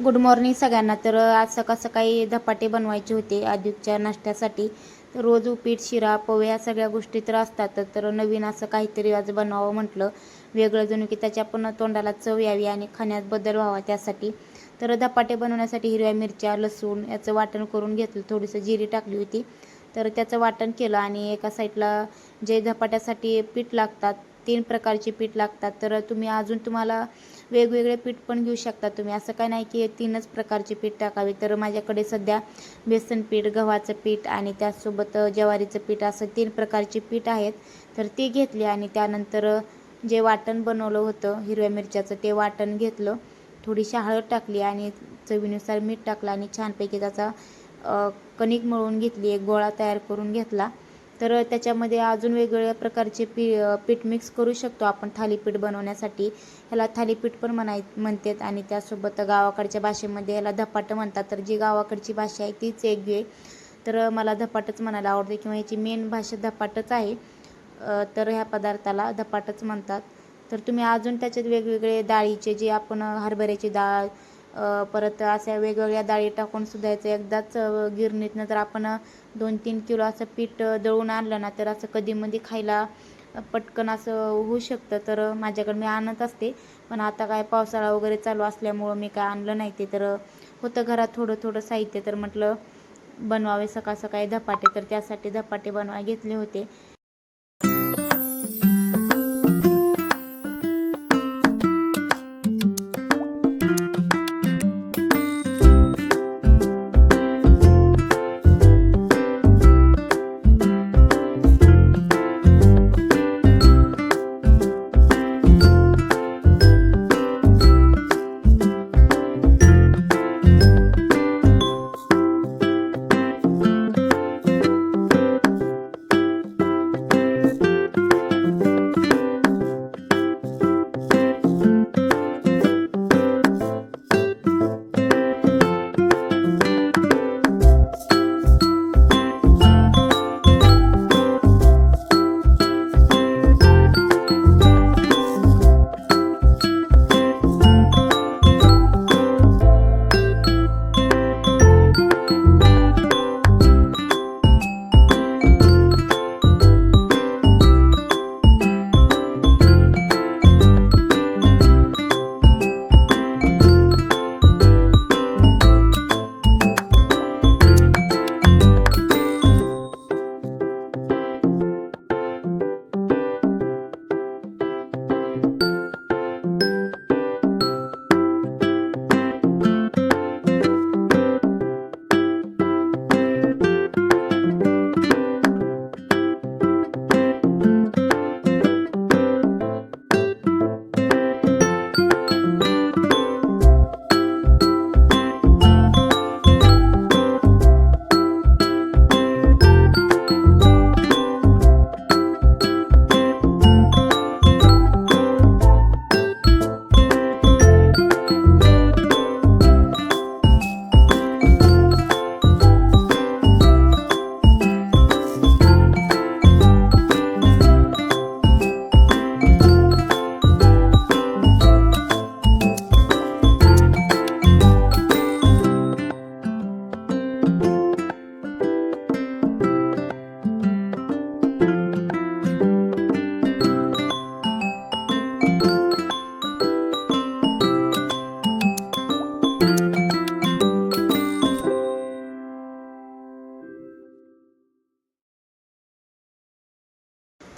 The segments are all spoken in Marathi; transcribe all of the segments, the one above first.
गुड मॉर्निंग सगळ्यांना. तर आज सकाळ सकाळी धपाटे बनवायचे होते आदित्यच्या नाश्त्यासाठी. रोज उपीट शिरा पोहे या सगळ्या गोष्टी तर असतात. तर नवीन असं काहीतरी आज बनवावं म्हटलं. वेगळं जणू की त्याच्या पण तोंडाला चव यावी आणि खाण्यात बदल व्हावा त्यासाठी. तर धपाटे बनवण्यासाठी हिरव्या मिरच्या लसूण याचं वाटण करून घेतलं. थोडीसं जिरी टाकली होती. तर त्याचं वाटण केलं आणि एका साईडला जे धपाट्यासाठी पीठ लागतात तीन प्रकारचे पीठ लागतात. तर तुम्ही अजून तुम्हाला वेगवेगळे पीठ पण घेऊ शकता तुम्ही. असं काय नाही की तीनच प्रकारचे पीठ टाकावे. तर माझ्याकडे सध्या बेसन पीठ गव्हाचं पीठ आणि त्याचसोबत ज्वारीचं पीठ असं तीन प्रकारचे पीठ आहेत. तर ते घेतले आणि त्यानंतर जे वाटण बनवलं होतं हिरव्या मिरच्याचं ते वाटण घेतलं. थोडीशी हळद टाकली आणि चवीनुसार मीठ टाकलं आणि छानपैकी त्याचा कणिक मळून घेतली. एक गोळा तयार करून घेतला. तर त्याच्यामध्ये अजून वेगवेगळ्या प्रकारचे पी पीठ मिक्स करू शकतो आपण थालीपीठ बनवण्यासाठी. ह्याला थालीपीठ पण म्हणाय म्हणतात आणि त्यासोबत गावाकडच्या भाषेमध्ये ह्याला धपाटं म्हणतात. तर जी गावाकडची भाषा आहे तीच एक आहे तर मला धपाटच म्हणायला आवडते किंवा ह्याची मेन भाषा धपाटच आहे. तर ह्या पदार्थाला धपाटच म्हणतात. तर तुम्ही अजून त्याच्यात वेगवेगळे डाळीचे जे आपण हरभऱ्याची डाळ परत अशा वेगवेगळ्या डाळी टाकून सुद्धा एकदाच गिरणीतनं जर आपण दोन तीन किलो असं पीठ दळून आणलं ना तर असं कधीमध्ये खायला पटकन असं होऊ शकतं. तर माझ्याकडे मी आणत असते. पण आता काय पावसाळा वगैरे चालू असल्यामुळं मी काय आणलं नाही ते. तर होतं घरात थोडं थोडं साहित्य तर म्हटलं बनवावे सकाळ सकाळी धपाटे. तर त्यासाठी धपाटे बनवाय घेतले होते.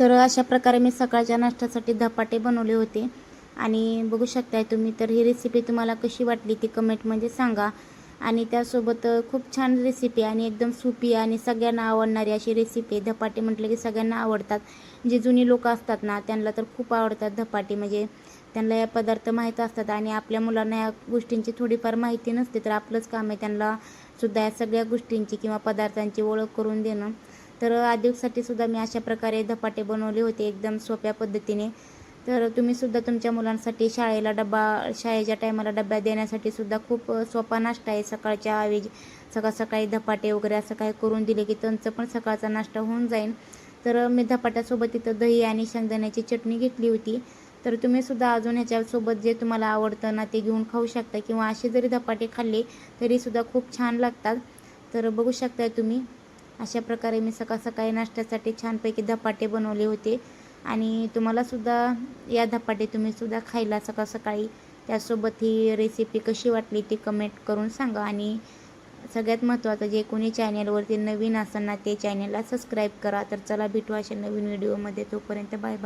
तर अशा प्रकारे मी सकाळच्या नाश्त्यासाठी धपाटे बनवले होते. आणि बघू शकताय तुम्ही तर ही रेसिपी तुम्हाला कशी वाटली ती कमेंटमध्ये सांगा. आणि त्यासोबत खूप छान रेसिपी आणि एकदम सोपी आणि सगळ्यांना आवडणारी अशी रेसिपी धपाटे म्हटलं की सगळ्यांना आवडतात. जे जुनी लोक असतात ना त्यांना तर खूप आवडतात धपाटे. म्हणजे त्यांना या पदार्थ माहीत असतात आणि आपल्या मुलांना या गोष्टींची थोडीफार माहिती नसते तर आपलंच काम आहे त्यांना सुद्धा या सगळ्या गोष्टींची किंवा पदार्थांची ओळख करून देणं. तर आदिवसाठी सुद्धा मी अशा प्रकारे धपाटे बनवले होते एकदम सोप्या पद्धतीने. तर तुम्ही सुद्धा तुमच्या मुलांसाठी शाळेला डबा शाळेच्या टायमाला डब्या देण्यासाठी सुद्धा खूप सोपा नाश्ता आहे. सकाळच्या ऐवजी सकाळ सकाळी धपाटे वगैरे असं काही करून दिले की त्यांचं पण सकाळचा नाश्ता होऊन जाईल तर मी धपाट्यासोबत तिथं दही आणि शेंगदाण्याची चटणी घेतली होती. तर तुम्ही सुद्धा अजून ह्याच्यासोबत जे तुम्हाला आवडतं ना ते घेऊन खाऊ शकता किंवा असे जरी धपाटे खाल्ले तरीसुद्धा खूप छान लागतात. तर बघू शकताय तुम्ही. अशा प्रकारे मी सकाळ सकाळी नाश्त्यासाठी छानपैकी धपाटे बनवले होते. आणि तुम्हालासुद्धा या धपाटे तुम्हीसुद्धा खायला सकाळ सकाळी. त्यासोबत ही रेसिपी कशी वाटली ती कमेंट करून सांगा. आणि सगळ्यात महत्त्वाचं जे कोणी चॅनलवरती नवीन असताना ना ते चॅनलला सबस्क्राईब करा. तर चला भेटू अशा नवीन व्हिडिओमध्ये तोपर्यंत बाय बाय